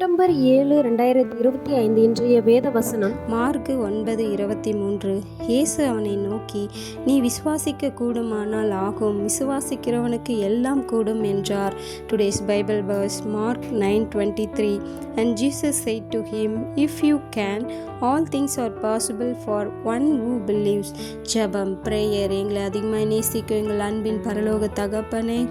September ஏழு ரெண்டாயிரத்தி இருபத்தி ஐந்து இன்றைய வேத வசனம். மார்க்கு ஒன்பது இருபத்தி மூன்று. இயேசு அவனை நோக்கி நீ விசுவாசிக்க கூடுமானால் ஆகும். விசுவாசிக்கிறவனுக்கு எல்லாம் கூடும் என்றார். Today's Bible verse Mark nine twenty three and Jesus said to him if you can all things are possible for one who believes ஜபம் ப்ரேயர் எங்களை அதிகமாக நேசிக்கும் எங்கள் அன்பின் பரலோக தகப்பனே.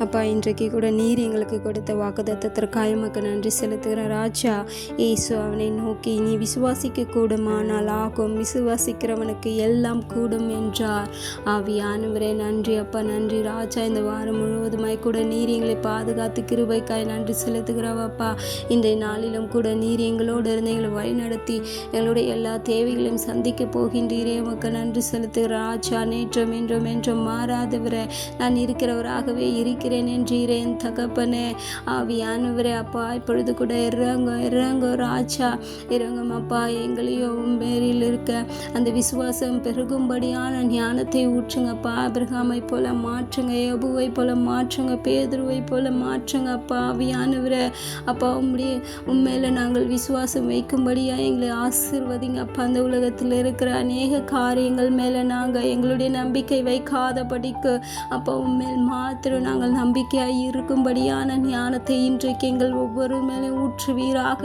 அப்பா இன்றைக்கு கூட நீர் எங்களுக்கு கொடுத்த வாக்குதத்தத்திற்காக உமக்கு நன்றி செலுத்துகிற ராஜா ஏசு அவனை நோக்கி நீ விசுவாசிக்க கூடுமானால் ஆகும். விசுவாசிக்கிறவனுக்கு எல்லாம் கூடும் என்றார். ஆவியானவரே நன்றி அப்பா நன்றி. ராஜா இந்த வாரம் முழுவதுமாய் கூட நீர் எங்களை பாதுகாத்து கிருபைக்காய் நன்றி செலுத்துகிறவப்பா இன்றைய நாளிலும் கூட நீர் எங்களோடு இருந்து எங்களை வழிநடத்தி எங்களுடைய எல்லா தேவைகளையும் சந்திக்க போகின்றீரே உமக்கு நன்றி செலுத்துகிற ராஜா நேற்றும் என்றும் என்றும் மாறாதவரே நான் இருக்கிறவராகவே இருக்கிறேன் என்றீரேன் தகப்பனே. ஆவியானவரே அப்பா இப்பொழுது கூட இறங்க இறங்க ராஜா. இறங்கும் அப்பா எங்களையும் மேரில் இருக்க. அந்த விசுவாசம் பெருகும்படியான ஞானத்தை ஊற்றுங்கப்பா அபிரகாமை போல மாற்றுங்க எபுவை போல மாற்றுங்க பேதுருவை போல மாற்றுங்க அப்பா. ஆவியானவரே அப்பா உம்முடைய உண்மையில நாங்கள் விசுவாசம் வைக்கும்படியா எங்களை ஆசிர்வதிங்க அப்பா. அந்த உலகத்தில் இருக்கிற அநேக காரியங்கள் மேலே நாங்கள் எங்களுடைய நம்பிக்கை வைக்காதபடிக்கு அப்பா உண்மையில் மாத்திரம் நாங்கள் நம்பிக்கையாய் இருக்கும்படியான ஞானத்தை இன்றைக்கு எங்கள் ஒவ்வொரு மேலே ஊற்றுவீராக.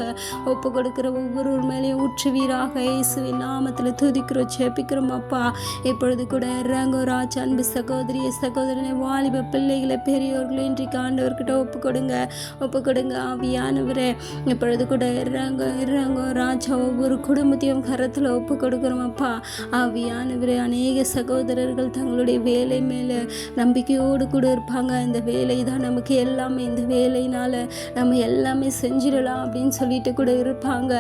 ஒப்பு கொடுக்கிற ஒவ்வொரு மேலேயும் ஊற்றுவீராக. இயேசுவின் நாமத்தில் துதிக்கிறோம் ஜெபிக்கிறோம் அப்பா. இப்பொழுது கூட இறங்கோ ராஜா அன்பு சகோதரிய சகோதரனை வாலிப பிள்ளைகளை பெரியோர்களை இன்றைக்கு ஆண்டவர்கிட்ட ஒப்பு கொடுங்க ஒப்பு கொடுங்க ஆவியானவரே. இப்பொழுது கூட இறங்க இறங்கோ ராஜா ஒவ்வொரு குடும்பத்தையும் கரத்தில் ஒப்பு கொடுக்குறோம் அப்பா. ஆவியானவரே அநேக சகோதரர்கள் தங்களுடைய வேலை மேலே நம்பிக்கையோடு கூட இருப்பாங்க. இந்த வேலை தான் நமக்கு எல்லாமே இந்த வேலையினால் நம்ம எல்லாமே செஞ்சிடலாம் அப்படின்னு சொல்லிட்டு கூட இருப்பாங்க.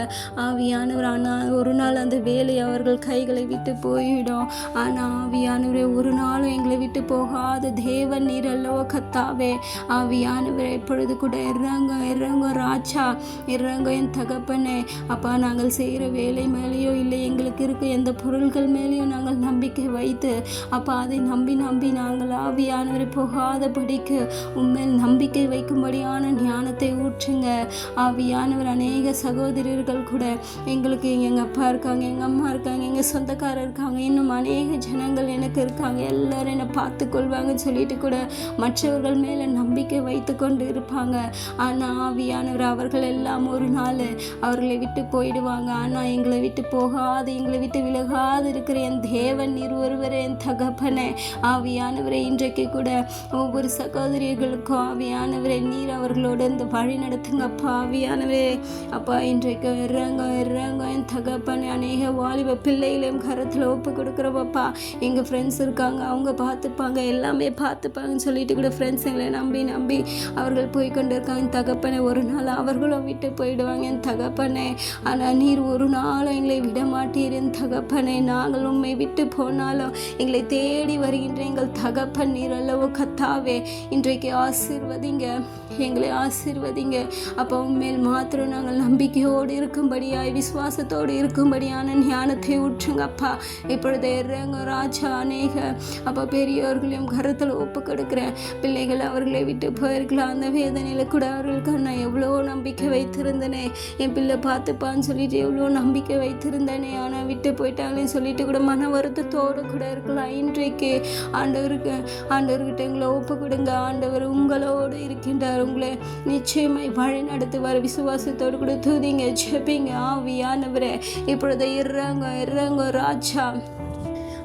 ஆவியானவர் ஆனால் ஒரு நாள் அந்த வேலை அவர்கள் கைகளை விட்டு போயிடும். ஆனால் ஆவியானவரே ஒரு நாளும் எங்களை விட்டு போகாத தேவன் நீர் அல்லவோ கத்தாவே. ஆவியானவர் எப்பொழுது கூட இறங்க இறங்க ஆச்சா இறங்க என் தகப்பனே. அப்பா நாங்கள் செய்கிற வேலை மேலேயோ இல்லை எங்களுக்கு இருக்க எந்த பொருள்கள் மேலேயோ நாங்கள் நம்பிக்கை வைத்து அப்பா அதை நம்பி நம்பி நாங்கள் ஆவியானவரை போகாதபடிக்கு உண்மையில் நம்பிக்கை வைக்கும்படியான ஞானத்தை ஊற்றுங்க. ஆவியானவர் அநேக சகோதரர்கள் கூட எங்களுக்கு எங்கள் அப்பா இருக்காங்க எங்கள் அம்மா இருக்காங்க எங்கள் சொந்தக்காரர் இருக்காங்க இன்னும் அநேக ஜனங்கள் எனக்கு இருக்காங்க எல்லோரும் என்னை பார்த்து கொள்வாங்கன்னு சொல்லிட்டு கூட மற்றவர்கள் மேலே நம்பிக்கை வைத்து கொண்டு இருப்பாங்க. ஆனால் ஆவியானவர் அவர்கள் எல்லாம் ஒரு நாள் அவர்களை விட்டு போயிடுவாங்க. ஆனால் எங்களை விட்டு போகாது எங்களை விட்டு விலகாது இருக்கிற என் தேவன் நீர் ஒருவர் என் தகப்பனே. ஆவியானவரை இன்றைக்கு கூட ஒவ்வொரு சகோதரிகளுக்கும் ஆவியானவரை நீர் அவர்களோடு இந்த வழி நடத்துங்கப்பா ஆவியானவரே. அப்பா இன்றைக்கு இறங்க இறங்க. என் தகப்பனே அநேக வாலிப பிள்ளைகளையும் கரத்தில் ஒப்பு கொடுக்குறப்பப்பா எங்கள் ஃப்ரெண்ட்ஸ் இருக்காங்க அவங்க பார்த்துப்பாங்க எல்லாமே பார்த்துப்பாங்கன்னு சொல்லிட்டு கூட ஃப்ரெண்ட்ஸ் எங்களை நம்பி நம்பி அவர்கள் போய் கொண்டு இருக்காங்க தகப்பனை ஒரு நாள் அவர்களும் விட்டு போயிடுவாங்க. என் தகப்பனே ஆனால் நீர் ஒரு நாளும் எங்களை விட மாட்டீர் என் தகப்பனே நாங்கள் உண்மை விட்டு போனாலும் எங்களை தேடி வருகின்ற எங்கள் தகப்பன் நீர் அல்லவோ கத்தாவே. இன்றைக்கு ஆசிர்வதிங்க எங்களை ஆசீர்வதிங்க. அப்போ உண்மையில் மாத்திரம் நாங்கள் நம்பிக்கையோடு இருக்கும்படியாய் விசுவாசத்தோடு இருக்கும்படியான ஞானத்தை ஊற்றுங்கப்பா இப்பொழுது இறங்க ராஜா அநேக. அப்போ பெரியோர்களையும் கருத்தில் ஒப்பு கொடுக்குறேன் பிள்ளைகள் அவர்களை விட்டு போயிருக்கலாம். அந்த வேதனையில் கூட அவர்களுக்கு நான் எவ்வளோ நம்பிக்கை வைத்திருந்தனே. என் பிள்ளை பார்த்துப்பான்னு சொல்லிட்டு எவ்வளோ நம்பிக்கை வைத்திருந்தனே. ஆனால் விட்டு போயிட்டாங்களேன்னு சொல்லிட்டு கூட மன வருத்தத்தோடு கூட இருக்கலாம். இன்றைக்கு ஆண்டவருக்கு ஆண்டவர்கிட்ட எங்களை ஒப்பு கொடுங்க. ஆண்டவர் உங்களோடு இருக்கின்றார். உங்களை நிச்சயமாய் வழி நடத்துவார். விசுவாசத்தோடு கூட தூதிங்க ஜெபிங்க. ஆவியானவரே இப்பொழுது இறங்க இறங்க ராஜா.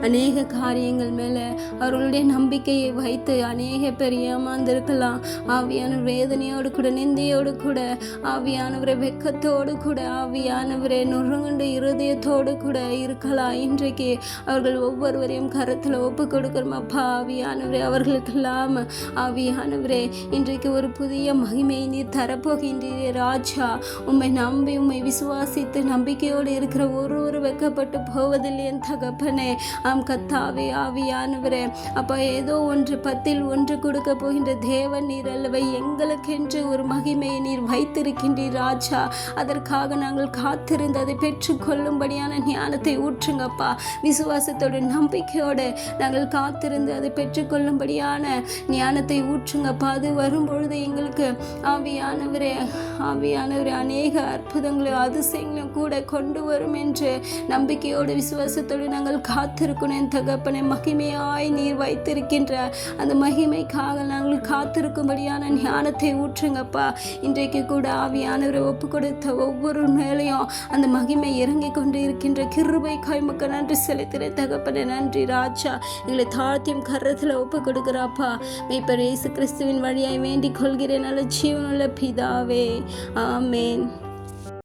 அநேக காரியங்கள் மேலே அவர்களுடைய நம்பிக்கையை வைத்து அநேக பேர் ஏமாந்திருக்கலாம். ஆவியான வேதனையோடு கூட நிந்தையோடு கூட ஆவியானவரை வெக்கத்தோடு கூட ஆவியானவரை நுறுங்குண்ட இருதயத்தோடு கூட இருக்கலாம். இன்றைக்கு அவர்கள் ஒவ்வொருவரையும் கருத்தில் ஒப்பு கொடுக்கிறோம். அப்பா ஆவியானவரே அவர்களுக்கெல்லாம் ஆவியானவரே இன்றைக்கு ஒரு புதிய மகிமையை நீர் தரப்போகின்றீரே ராஜா. உம்மை நம்பி உம்மை விசுவாசித்து நம்பிக்கையோடு இருக்கிற ஒரு ஒரு வெக்கப்பட்டு போவதில்லை என் தகப்பனே. ஆம் கத்தாவே ஆவியானவரே. அப்பா ஏதோ ஒன்று பத்தில் ஒன்று கொடுக்க போகின்ற தேவன் நீர் அல்லவை. எங்களுக்கென்று ஒரு மகிமையை நீர் வைத்திருக்கின்றீர் ராஜா. அதற்காக நாங்கள் காத்திருந்து அதை பெற்றுக்கொள்ளும்படியான ஞானத்தை ஊற்றுங்கப்பா விசுவாசத்தோட நம்பிக்கையோடு நாங்கள் காத்திருந்து அதை பெற்றுக்கொள்ளும்படியான ஞானத்தை ஊற்றுங்கப்பா அது வரும்பொழுது எங்களுக்கு ஆவியானவரே ஆவியானவரே அநேக அற்புதங்களும் அதிசயங்களும் கூட கொண்டு வரும் என்று நம்பிக்கையோடு விசுவாசத்தோடு நாங்கள் காத்திருக்கோம் என் தகப்பனை மகிமையாய் நீர் வைத்திருக்கின்ற அந்த மகிமைக்காக நாங்கள் காத்திருக்கும்படியான ஞானத்தை ஊற்றுங்கப்பா. இன்றைக்கு கூட ஆவியானவரை ஒப்பு கொடுத்த ஒவ்வொரு மேலையும் அந்த மகிமை இறங்கி கொண்டு இருக்கின்ற கிருபை காய்மக்க நன்றி செலுத்தின தகப்பனை நன்றி ராஜா. எங்களை தாழ்த்தியும் கரத்தில் ஒப்பு கொடுக்குறாப்பா. மெய்ப்பர் இயேசு கிறிஸ்துவின் வழியாய் வேண்டிக் கொள்கிறேன் நல்ல ஜீவனுள்ள பிதாவே. ஆமேன்.